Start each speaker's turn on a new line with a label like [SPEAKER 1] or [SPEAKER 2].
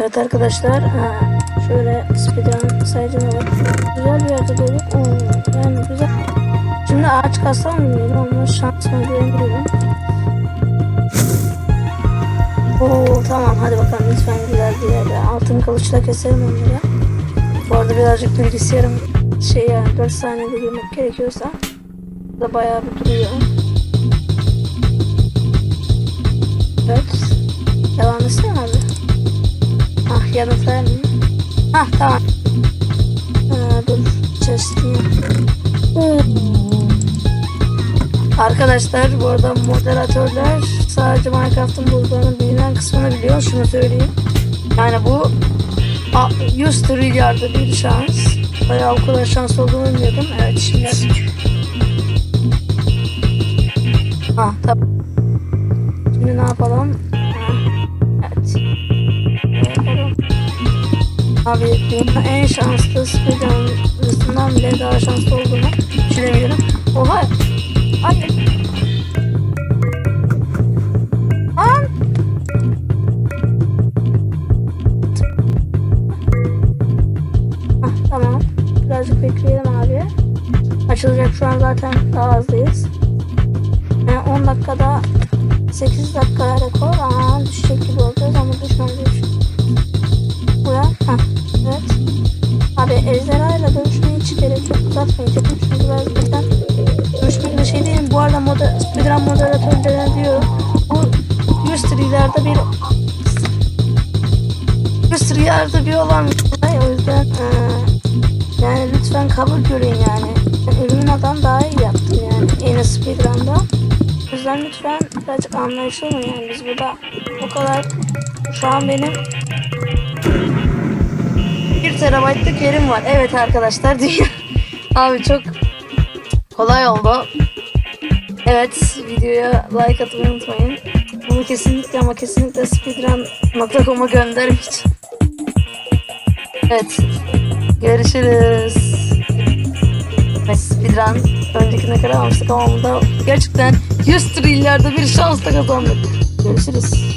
[SPEAKER 1] Evet arkadaşlar şöyle speedrun sayıcına bak. Güzel bir yerde. Oo, yani güzel. Şimdi ağaç kassam mı bilmiyorum ama şans mı diyebilirim. Oo tamam hadi bakalım lütfen güzel bir yerde. Altın kılıçla keserim onları. Bu arada birazcık bilgisayarım şey yani 4 saniyede girmek gerekiyorsa da bayağı bir duruyor. Evet. Ah yanıt vermiyor. Ah tamam. Aa, dur. Chest'ini. Arkadaşlar bu arada moderatörler sadece Minecraft'ın bulduğunun bilinen kısmını biliyor. Şunu söyleyeyim. Yani bu a, 100 trilyarda bir şans. Bayağı o kadar şans olduğunu bilmiyordum. Evet şimdi. Dünyanın en şanslı speedrun'ından bile daha şanslı olduğunu düşünemiyorum. Oha! Hayır. Lan! Hah, tamam. Birazcık bekleyelim abi. Açılacak şu an zaten daha azdayız. Yani 10 dakikada 8 dakika rekor ama düşecek gibi yok. Uzatmayacak. Çünkü gerçekten dövüşmek bir şey değil. Bu arada moda, speedrun moderatörlerine diyor. Bu 100 trilerde bir 100 trilerde bir olan olay. O yüzden eee, yani lütfen kabul görün yani. Elimin adam daha iyi yaptım yani. Yeni speedrun'da. O yüzden lütfen birazcık anlayışlı olun yani. Biz burada o kadar şu an benim 1 terabaytlık yerim var. Evet arkadaşlar dünya. Abi çok kolay oldu. Evet videoya like atmayı unutmayın. Bunu kesinlikle ama kesinlikle speedrun.com'a göndermeyeceğim. Evet. Görüşürüz. Evet, speedrun öncekine kadar almıştık ama bunda gerçekten 100 trilyarda bir şansla kazandık. Görüşürüz.